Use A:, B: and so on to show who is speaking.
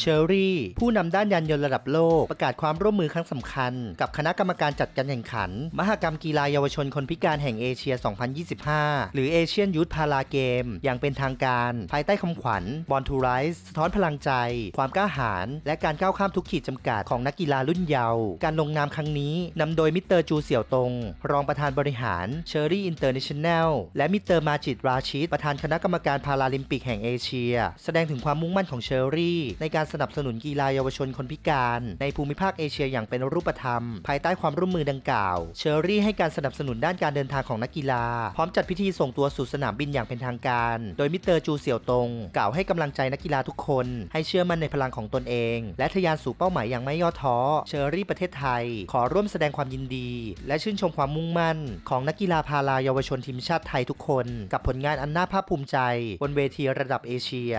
A: เชอรี่ ผู้นำด้านยานยนต์ระดับโลก ประกาศความร่วมมือครั้งสำคัญ กับคณะกรรมการจัดการแข่งขัน มหกรรมกีฬาเยาวชนคนพิการแห่งเอเชีย 2025 หรือเอเชียนยูทพาราเกม อย่างเป็นทางการ ภายใต้คำขวัญบอลทูไรส์สะท้อนพลังใจ ความกล้าหาญและการก้าวข้ามทุกขีดจำกัดของนักกีฬารุ่นเยาว์การลงนามครั้งนี้นำโดยมิสเตอร์จูเสี่ยวตง รองประธานบริหารเชอรี่อินเตอร์เนชั่นแนลและมิสเตอร์มาจิดราชิดประธานคณะกรรมการพาราลิมปิกแห่งเอเชีย แสดงถึงความมุ่งมั่นของเชอรี่ ในการสนับสนุนกีฬาเยาวชนคนพิการ ในภูมิภาคเอเชียอย่างเป็นรูปธรรม ภายใต้ความร่วมมือดังกล่าว เชอรี่ให้การสนับสนุนด้านการเดินทางของนักกีฬา พร้อมจัดพิธีส่งตัวสู่สนามบินอย่างเป็นทางการ โดยมิสเตอร์จูเสี่ยวตงกล่าวให้กำลังใจนักกีฬาทุกคน ให้เชื่อมั่นในพลังของตนเอง และทะยานสู่เป้าหมายอย่างไม่ย่อท้อ เชอรี่ประเทศไทย ขอร่วมแสดงความยินดี และชื่นชมความมุ่งมั่น ของนักกีฬาพาราเยาวชนทีมชาติไทยทุกคน กับผลงานอันน่าภาคภูมิใจ บนเวทีระดับเอเชีย